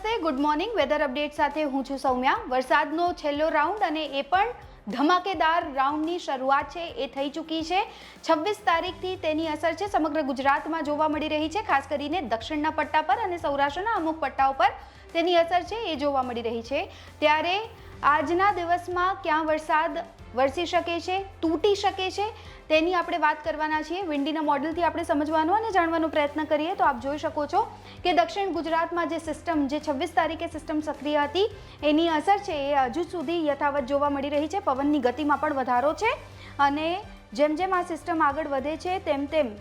નમસ્તે, good morning. Weather update સાથે હું છું સૌમ્યા. વરસાદનો છેલ્લો રાઉન્ડ અને એ પણ ધમાકેદાર રાઉન્ડની શરૂઆત છે, એ થઈ ચૂકી છે. છવ્વીસ તારીખથી તેની અસર છે, સમગ્ર ગુજરાતમાં જોવા મળી રહી છે, ખાસ કરીને દક્ષિણના પટ્ટા પર અને સૌરાષ્ટ્રના અમુક પટ્ટાઓ પર તેની અસર છે, એ જોવા મળી રહી છે. ત્યારે આજના દિવસમાં ક્યાં વરસાદ વરસી શકે છે, તૂટી શકે છે, તેની આપણે વાત કરવાના છીએ. વિન્ડીના મોડલથી આપણે સમજવાનો અને જાણવાનો પ્રયત્ન કરીએ તો આપ જોઈ શકો છો કે દક્ષિણ ગુજરાતમાં જે સિસ્ટમ, જે છવ્વીસ તારીખે સિસ્ટમ સક્રિય હતી, એની અસર છે એ હજુ સુધી યથાવત જોવા મળી રહી છે. પવનની ગતિમાં પણ વધારો છે અને જેમ જેમ આ સિસ્ટમ આગળ વધે છે, તેમ તેમ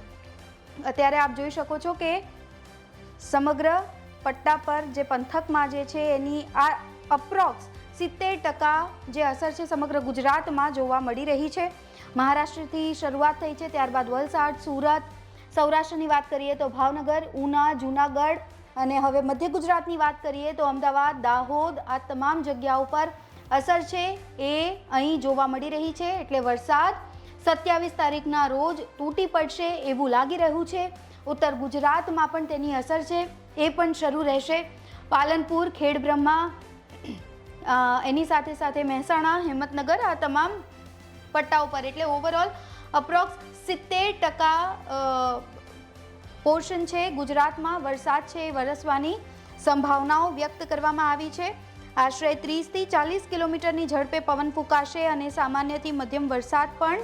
અત્યારે આપ જોઈ શકો છો કે સમગ્ર પટ્ટા પર જે પંથકમાં જે છે, એની આ અપ્રોક્સ સિત્તેર ટકા જે અસર છે સમગ્ર ગુજરાતમાં જોવા મળી રહી છે. મહારાષ્ટ્રથી શરૂઆત થઈ છે, ત્યારબાદ વલસાડ, સુરત, સૌરાષ્ટ્રની વાત કરીએ તો ભાવનગર, ઉના, જૂનાગઢ અને હવે મધ્ય ગુજરાતની વાત કરીએ તો અમદાવાદ, દાહોદ, આ તમામ જગ્યાઓ પર અસર છે એ અહીં જોવા મળી રહી છે. એટલે વરસાદ સત્યાવીસ તારીખના રોજ તૂટી પડશે એવું લાગી રહ્યું છે. ઉત્તર ગુજરાતમાં પણ તેની અસર છે, એ પણ શરૂ રહેશે. પાલનપુર, ખેડબ્રહ્મા એની સાથે સાથે મહેસાણા, હિંમતનગર, આ તમામ પટ્ટા ઉપર એટલે ઓવરઓલ અપ્રોક્સ સિત્તેર ટકા પોર્શન છે ગુજરાતમાં. વરસાદ છે એ વરસવાની સંભાવનાઓ વ્યક્ત કરવામાં આવી છે. આશરે ત્રીસથી ચાલીસ કિલોમીટરની ઝડપે પવન ફૂંકાશે અને સામાન્યથી મધ્યમ વરસાદ પણ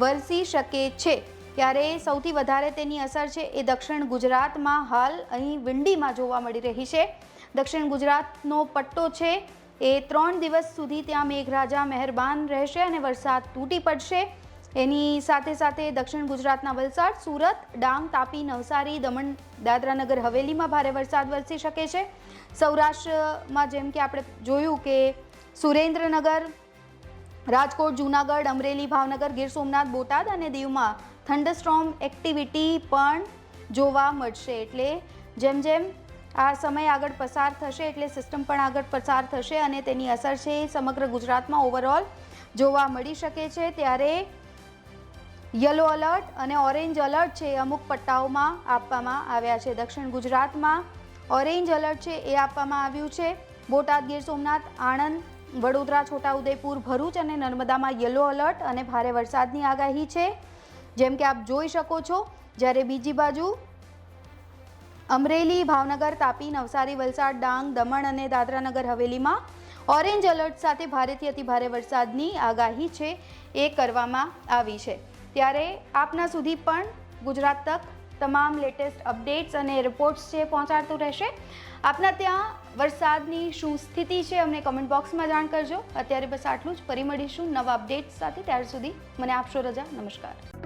વરસી શકે છે. ત્યારે સૌથી વધારે તેની અસર છે એ દક્ષિણ ગુજરાતમાં હાલ અહીં વિંડીમાં જોવા મળી રહી છે. દક્ષિણ ગુજરાતનો પટ્ટો છે એ ત્રણ દિવસ સુધી ત્યાં મેઘરાજા મહેરબાન રહેશે અને વરસાદ તૂટી પડશે. એની સાથે સાથે દક્ષિણ ગુજરાતના વલસાડ, સુરત, ડાંગ, તાપી, નવસારી, દમણ, દાદરાનગર, હવેલીમાં ભારે વરસાદ વરસી શકે છે. સૌરાષ્ટ્રમાં જેમ કે આપણે જોયું કે સુરેન્દ્રનગર, રાજકોટ, જૂનાગઢ, અમરેલી, ભાવનગર, ગીર સોમનાથ, બોટાદ અને દીવમાં થંડરસ્ટ્રોમ એક્ટિવિટી પણ જોવા મળશે. એટલે જેમ જેમ આ સમય આગળ પસાર થશે એટલે સિસ્ટમ પણ આગળ પસાર થશે અને તેની અસર છે એ સમગ્ર ગુજરાતમાં ઓવરઓલ જોવા મળી શકે છે. ત્યારે યલો અલર્ટ અને ઓરેન્જ અલર્ટ છે અમુક પટ્ટાઓમાં આપવામાં આવ્યા છે. દક્ષિણ ગુજરાતમાં ઓરેન્જ અલર્ટ છે એ આપવામાં આવ્યું છે. બોટાદ ગીર સોમનાથ, આણંદ, વડોદરા, છોટાઉદેપુર, ભરૂચ અને નર્મદામાં યલો અલર્ટ અને ભારે વરસાદની આગાહી છે. જેમ કે આપ જોઈ શકો છો, જ્યારે બીજી બાજુ અમરેલી, ભાવનગર, તાપી, નવસારી, વલસાડ, ડાંગ, દમણ અને દાદરાનગર હવેલીમાં ઓરેન્જ એલર્ટ સાથે ભારેથી અતિ ભારે વરસાદની આગાહી છે એ કરવામાં આવી છે. ત્યારે આપના સુધી પણ ગુજરાત તક તમામ લેટેસ્ટ અપડેટ્સ અને રિપોર્ટ્સ છે પહોંચાડતું રહેશે, આપના ત્યાં વરસાદની શું સ્થિતિ છે અમને કમેન્ટ બોક્સમાં જાણ કરજો. અત્યારે બસ આટલું જ. ફરી મળીશું નવા અપડેટ્સ સાથે. ત્યાર સુધી મને આપશો રજા. નમસ્કાર.